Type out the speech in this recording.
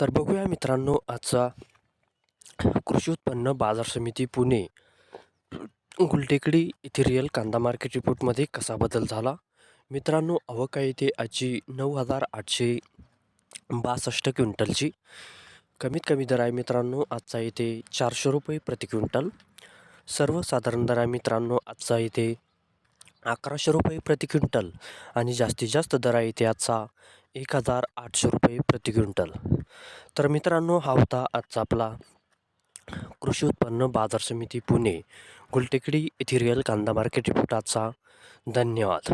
तर बघूया मित्रांनो आजचा कृषी उत्पन्न बाजार समिती पुणे गुलटेकडी येथे रिअल कांदा मार्केट रिपोर्टमध्ये कसा बदल झाला? मित्रांनो अवका येथे आजची नऊ हजार आठशे बासष्ट क्विंटलची. कमीत कमी दर आहे मित्रांनो आजचा येथे चारशे रुपये प्रति क्विंटल. सर्वसाधारण दर आहे मित्रांनो आजचा येथे अकराशे रुपये प्रति क्विंटल. आणि जास्तीत जास्त दर आहे इथे आजचा एक हजार आठशे रुपये प्रति क्विंटल. तर मित्रांनो हा होता आजचा आपला कृषी उत्पन्न बाजार समिती पुणे गुलटेकडी येथे रिअल कांदा मार्केट रिपोर्ट आजचा. धन्यवाद.